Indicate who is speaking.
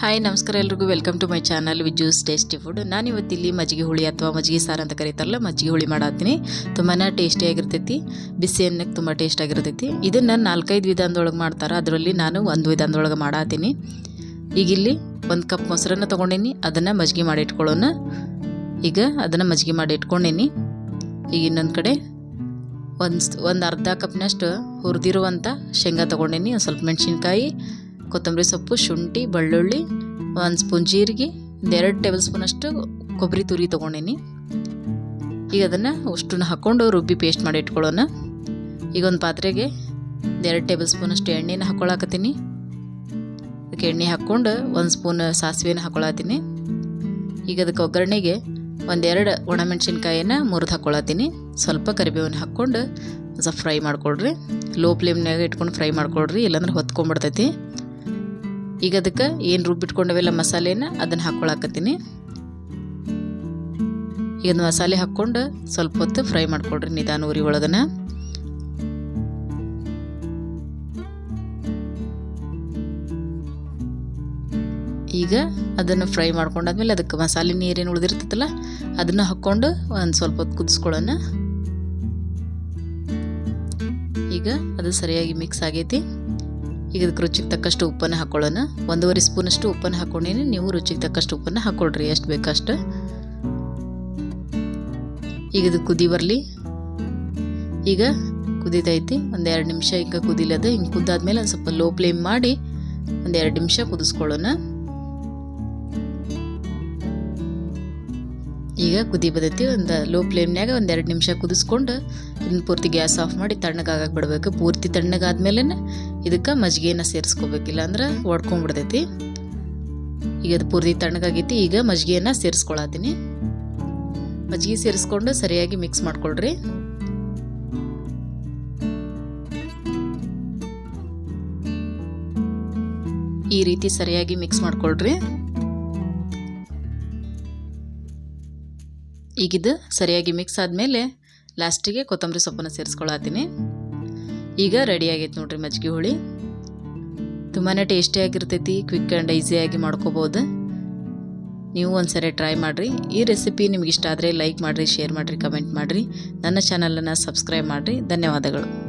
Speaker 1: Hi ನಮಸ್ಕಾರ ಎಲ್ರಿಗೂ. Welcome to my channel Viju's tasty food ನಾನು ಇವತ್ತಿಲ್ಲಿ ಮಜ್ಜಿಗೆ ಹುಳಿ ಅಥವಾ ಮಜ್ಜಿಗೆ ಸಾರು ಅಂತ ಕರೀತಾರಲ್ಲ, ಮಜ್ಜಿಗೆ ಹುಳಿ ಮಾಡತ್ತೀನಿ. ತುಂಬಾ ಟೇಸ್ಟಿಯಾಗಿರ್ತೈತಿ ಬಿಸಿ ಅನ್ನಕ್ಕೆ ತುಂಬ ಟೇಸ್ಟ್ ಆಗಿರ್ತೈತಿ. ಇದನ್ನು ನಾಲ್ಕೈದು ವಿಧಾನದೊಳಗೆ ಮಾಡ್ತಾರೆ. ಅದರಲ್ಲಿ ನಾನು ಒಂದು ವಿಧಾನದೊಳಗೆ ಮಾಡತ್ತೀನಿ ಈಗ ಇಲ್ಲಿ ಒಂದು ಕಪ್ ಮೊಸರನ್ನ ತೊಗೊಂಡೀನಿ. ಅದನ್ನು ಮಜ್ಜಿಗೆ ಮಾಡಿ ಇಟ್ಕೊಳ್ಳೋಣ. ಈಗ ಅದನ್ನು ಮಜ್ಜಿಗೆ ಮಾಡಿ ಇಟ್ಕೊಂಡೀನಿ. ಈಗ ಇನ್ನೊಂದು ಕಡೆ ಒಂದು ಒಂದು ಅರ್ಧ ಕಪ್ನಷ್ಟು ಹುರಿದಿರುವಂಥ ಶೇಂಗಾ ತೊಗೊಂಡೀನಿ. ಒಂದು ಸ್ವಲ್ಪ ಮೆಣಸಿನ್ಕಾಯಿ ಕೊತ್ತಂಬರಿ ಸೊಪ್ಪು, ಶುಂಠಿ, ಬೆಳ್ಳುಳ್ಳಿ, ಒಂದು ಸ್ಪೂನ್ ಜೀರಿಗೆ ಎರಡು ಟೇಬಲ್ ಸ್ಪೂನಷ್ಟು ಕೊಬ್ಬರಿ ತುರಿ ತೊಗೊಂಡೀನಿ. ಈಗ ಅದನ್ನು ಅಷ್ಟನ್ನು ಹಾಕ್ಕೊಂಡು ರುಬ್ಬಿ ಪೇಸ್ಟ್ ಮಾಡಿ ಇಟ್ಕೊಳ್ಳೋಣ. ಈಗ ಒಂದು ಪಾತ್ರೆಗೆ ಎರಡು ಟೇಬಲ್ ಸ್ಪೂನಷ್ಟು ಎಣ್ಣೆನ ಹಾಕ್ಕೊಳಕತ್ತೀನಿ ಅದಕ್ಕೆ ಎಣ್ಣೆ ಹಾಕ್ಕೊಂಡು ಒಂದು ಸ್ಪೂನ್ ಸಾಸಿವೆನ ಹಾಕ್ಕೊಳತ್ತೀನಿ ಈಗ ಅದಕ್ಕೆ ಒಗ್ಗರಣೆಗೆ ಒಂದೆರಡು ಒಣಮೆಣ್ಸಿನ್ಕಾಯಿನ ಮುರಿದು ಹಾಕ್ಕೊಳತ್ತೀನಿ ಸ್ವಲ್ಪ ಕರಿಬೇವನ್ನ ಹಾಕ್ಕೊಂಡು ಸ್ವಲ್ಪ ಫ್ರೈ ಮಾಡ್ಕೊಳ್ರಿ. ಲೋ ಫ್ಲೇಮ್ನಾಗ ಇಟ್ಕೊಂಡು ಫ್ರೈ ಮಾಡ್ಕೊಳ್ರಿ, ಇಲ್ಲಾಂದ್ರೆ ಹೊತ್ಕೊಂಡ್ಬಿಡ್ತೈತಿ. ಈಗ ಅದಕ್ಕೆ ಏನು ರುಬ್ಬಿಟ್ಕೊಂಡವೆಲ್ಲ ಮಸಾಲೆನ, ಅದನ್ನು ಹಾಕ್ಕೊಳಕತ್ತೀನಿ ಈಗ ಮಸಾಲೆ ಹಾಕ್ಕೊಂಡು ಸ್ವಲ್ಪ ಹೊತ್ತು ಫ್ರೈ ಮಾಡ್ಕೊಳ್ರಿ ನಿಧಾನ ಉರಿ ಒಳಗನ. ಈಗ ಅದನ್ನು ಫ್ರೈ ಮಾಡ್ಕೊಂಡಾದ್ಮೇಲೆ ಅದಕ್ಕೆ ಮಸಾಲೆ ನೀರೇನು ಉಳಿದಿರ್ತೈತಲ್ಲ, ಅದನ್ನು ಹಾಕ್ಕೊಂಡು ಒಂದು ಸ್ವಲ್ಪ ಹೊತ್ತು ಕುದಿಸ್ಕೊಳ್ಳೋಣ. ಈಗ ಅದು ಸರಿಯಾಗಿ ಮಿಕ್ಸ್ ಆಗೈತಿ. ಈಗ ಇದಕ್ಕೆ ರುಚಿಗೆ ತಕ್ಕಷ್ಟು ಉಪ್ಪನ್ನು ಹಾಕ್ಕೊಳ್ಳೋಣ ಒಂದೂವರೆ ಸ್ಪೂನಷ್ಟು ಉಪ್ಪನ್ನು ಹಾಕ್ಕೊಂಡೀನಿ ನೀವು ರುಚಿಗೆ ತಕ್ಕಷ್ಟು ಉಪ್ಪನ್ನು ಹಾಕ್ಕೊಳ್ರಿ ಎಷ್ಟು ಬೇಕಷ್ಟು ಈಗ ಇದು ಕುದಿ ಬರಲಿ. ಈಗ ಕುದಿತೈತಿ ಒಂದು ಎರಡು ನಿಮಿಷ ಈಗ ಕುದಿಲದ ಹಿಂಗೆ ಕುದ್ದಾದ್ಮೇಲೆ ಒಂದು ಸ್ವಲ್ಪ ಲೋ ಫ್ಲೇಮ್ ಮಾಡಿ ಒಂದು ಎರಡು ನಿಮಿಷ ಕುದಿಸ್ಕೊಳ್ಳೋಣ. ಈಗ ಕುದಿ ಬದೈತಿ, ಒಂದು ಲೋ ಫ್ಲೇಮ್ನ್ಯಾಗ ಒಂದು ಎರಡು ನಿಮಿಷ ಕುದಿಸ್ಕೊಂಡು ಇನ್ನು ಪೂರ್ತಿ ಗ್ಯಾಸ್ ಆಫ್ ಮಾಡಿ ತಣ್ಣಗಾಗಕ್ಕೆ ಬಿಡಬೇಕು. ಪೂರ್ತಿ ತಣ್ಣಗಾದ್ಮೇಲೆ ಇದಕ್ಕೆ ಮಜ್ಜಿಗೆನ ಸೇರಿಸ್ಕೋಬೇಕಿಲ್ಲ ಅಂದ್ರೆ ಒಡ್ಕೊಂಡ್ಬಿಡ್ತೈತಿ ಈಗ ಅದು ಪೂರ್ತಿ ತಣ್ಣಗಾಗೈತಿ, ಈಗ ಮಜ್ಜಿಗೆನ ಸೇರಿಸ್ಕೊಳತ್ತೀನಿ ಮಜ್ಜಿಗೆ ಸೇರಿಸ್ಕೊಂಡು ಸರಿಯಾಗಿ ಮಿಕ್ಸ್ ಮಾಡ್ಕೊಳ್ರಿ. ಈ ರೀತಿ ಸರಿಯಾಗಿ ಮಿಕ್ಸ್ ಮಾಡ್ಕೊಳ್ರಿ. ಈಗಿದು ಸರಿಯಾಗಿ ಮಿಕ್ಸ್ ಆದಮೇಲೆ ಲಾಸ್ಟಿಗೆ ಕೊತ್ತಂಬರಿ ಸೊಪ್ಪನ್ನು ಸೇರಿಸ್ಕೊಳತ್ತೀನಿ. ಈಗ ರೆಡಿ ಆಗೈತೆ ನೋಡ್ರಿ ಮಜ್ಜಿಗೆ ಹುಳಿ. ತುಂಬಾ ಟೇಸ್ಟಿಯಾಗಿರ್ತೈತಿ ಕ್ವಿಕ್ ಆ್ಯಂಡ್ ಈಸಿಯಾಗಿ ಮಾಡ್ಕೋಬೋದು. ನೀವು ಒಂದ್ಸರಿ ಟ್ರೈ ಮಾಡಿರಿ. ಈ ರೆಸಿಪಿ ನಿಮ್ಗೆ ಇಷ್ಟ ಆದರೆ ಲೈಕ್ ಮಾಡಿರಿ ಶೇರ್ ಮಾಡಿರಿ ಕಮೆಂಟ್ ಮಾಡಿರಿ. ನನ್ನ ಚಾನಲನ್ನು ಸಬ್ಸ್ಕ್ರೈಬ್ ಮಾಡಿರಿ. ಧನ್ಯವಾದಗಳು.